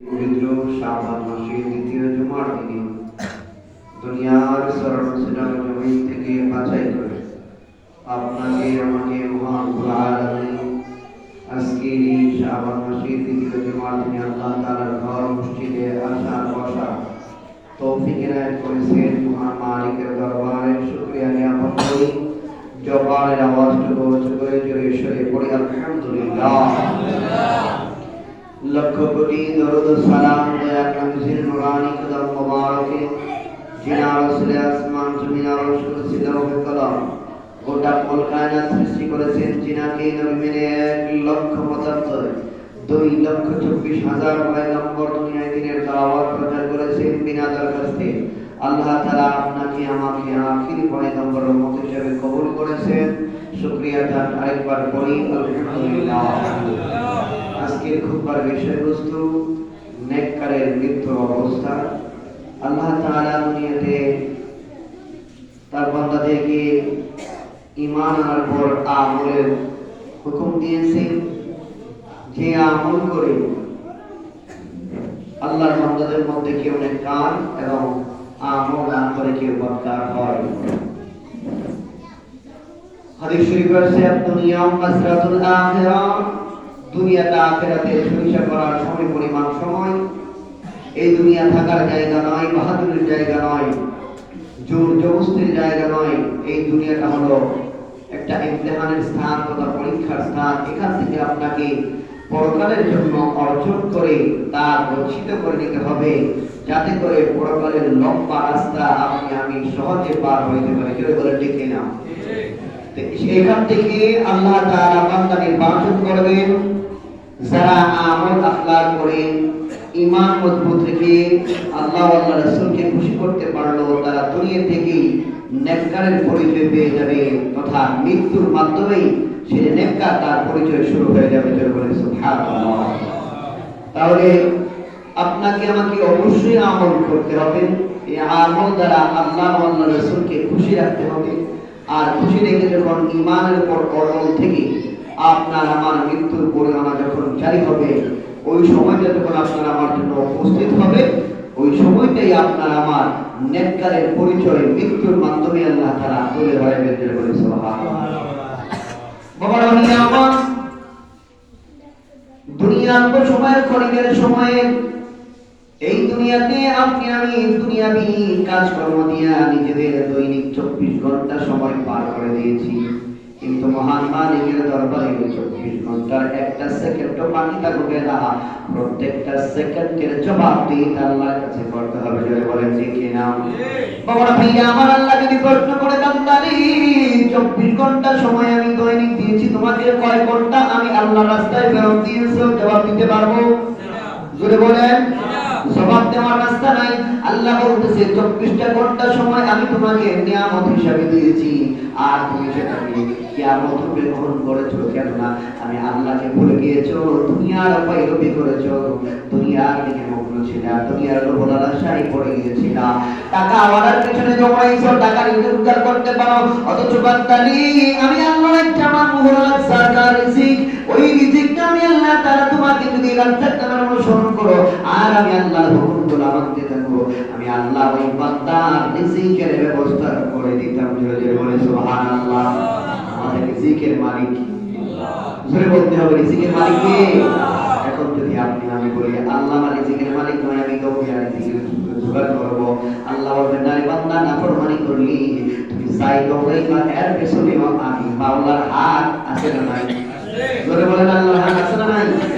পবিত্র শাবান মাসের দ্বিতীয় জুমার দিনে দুনিয়ার সরল সিরাল জমিন থেকে বাছাই করে আপনাকে আমাকে মহান আলামিন আজকের এই শাবান মাসের দ্বিতীয় জুমার দিনে আল্লাহ তাআলার ঘর, মসজিদে আসা বসা তৌফিক এনায়েত করেছেন। মহান মালিকের দরবারে শুকরিয়া জ্ঞাপন করি। জবানের আওয়াজটুকু করে জোরে সরে পড়ি, আলহামদুলিল্লাহ। লক্ষ কোটি দরুদ সালাম দয়া কামজিল নুরানি কদম মুবারকে জিনা রাসূল আসমান জমিন আর কুরসি লৌহে কলম গোটা কুল সৃষ্টি করেছেন জিনাকে মেনে এক লক্ষ পঁচাত্তর, দুই লক্ষ চব্বিশ হাজার পয়গম্বর দুনিয়ায় দিনের দাওয়াত প্রচার করেছেন বিনা দরখাস্তে। আল্লাহ তাআলা আপনাকে আমাকে আখিরি হিসেবে কবুল করেছেন। তার আরেকবার বলি, আলহামদুলিল্লাহ। বিষয়বস্তু, নেককারের মৃত্যু অবস্থা। আল্লাহ তাআলা তার বান্দাদেরকে আমলের হুকুম দিয়েছেন। যে আমল করে আল্লাহর বান্দাদের মধ্যে কেউ নেককার এবং আমল কেউ বদকার হয়। হাদিস শরীফ আছে দুনিয়া মাসরাতুল আখিরা দুনিয়াটা আখেরাতে সরিষা করার সময়, পরিমাণ সময়। এই দুনিয়া থাকার জায়গা নয়, বাহাদুরের জায়গা নয়, জোর জবস্তির জায়গা নয়। এই দুনিয়াটা হলো একটা ইমতিহানের স্থান তথা পরীক্ষার স্থান। এখান থেকে আপনাকে পরকালের জন্য অর্জন করে তা গচ্ছিত করে নিতে হবে। যাতে করে পরকালের লম্বা রাস্তা আপনি আমি সহজে পার হইতে পারি। জোরে বলে ডেকে না এখান থেকে আল্লাহ তাআলা বান্দা নির্বাচন করবেন। যারা আমল আখলাক করে, ঈমান মজবুত রেখে আল্লাহ আল্লাহ রাসূলকে খুশি করতে পারল, তারা দুনিয়া থেকেই নেককারের পরিচয় পেয়ে যাবে। তথা মৃত্যুর মাধ্যমেই তার পরিচয় শুরু হয়ে যাবে বলে তাহলে আপনাকে আমাকে অবশ্যই আমল করতে হবে, এই আমল দ্বারা আল্লাহ রাসূলকে খুশি রাখতে হবে। আর খুশি রেখে যখন ইমানের থেকে আপনার আমার মৃত্যুর পরিণামা যখন জারি হবে, ওই সময়টা যখন আপনার আমার জন্য উপস্থিত হবে, ওই সময়টাই আপনার আমার নেককারের পরিচয়, মৃত্যুর মাধ্যমে আল্লাহ তারা তুলে ধরে বের করে বাবা আমার দুনিয়ার সময়ের খরিদের সময়ে। এই দুনিয়াতে আপনি আমি দুনিয়াবি কাজকর্ম দিয়া নিজেদের দৈনিক চব্বিশ ঘণ্টা সময় পার করে দিয়েছি। কিন্তু মহান মালিকের দরবারে চব্বিশ ঘণ্টার একটা সেকেন্ডও পানি থাকবে না। প্রত্যেকটা সেকেন্ডের জবাব দিয়ে আল্লাহর কাছে করতে হবে। যদি বলেন যে কি নাম বাবা ভাইয়া, আমার আল্লাহ যদি প্রশ্ন করে কান্দারি চব্বিশ ঘণ্টা সময় আমি দৈনিক দিয়েছি তোমাকে কয় ঘণ্টা আমি আল্লাহর রাস্তায় ফেরত দিয়েছ জবাব দিতে পারব? জোরে বলেন। জবাব দেওয়ার রাস্তা নাই। আল্লাহ বলতেছে চব্বিশটা ঘণ্টা সময় আমি তোমাকে নিয়ামত হিসাবে দিয়েছি। আর তুমি সেটাকে কিয়ামত রূপে গ্রহণ করেছ কেননা আমি আল্লাহকে ভুলে গিয়েছো, দুনিয়ার পাইরবি করেছ। দুনিয়ার দিকে মগ্ন ছিলা, দুনিয়ার লোভ লালসায় পড়ে গিয়েছিলা। টাকা আওয়ার পেছনে জমাইছো, টাকা উদ্ধার করতে পারো। অথচ বান্দালি, আমি আল্লাহর একটা মানমুহরাত সরকার রিজিক। ওই রিজিকটা আমি আল্লাহ তাআলা তোমাকে যদি আর আমি আল্লাহর হুকুমগুলো মানতে থাকব। আমি আল্লাহ ওই বান্দার রিজিকের ব্যবস্থা করে দিতাম। জোরে বলে সুবহানাল্লাহ। আমাদের রিজিকের মালিক। জোরে বলতে হবে রিজিকের মালিক কে? এখন যদি আপনি, আমি বলি, আল্লাহ আমার রিজিকের মালিক নয়, আমি কাউকে আর রিজিকের জোগাড় করব। আল্লাহ বলবেন না বান্দা, নাফরমানি করলি। তুমি চাই দৌড়াই বা এর পেছনে আমি মাওলার হাত আছে না নাই? জোরে বলেন আল্লাহ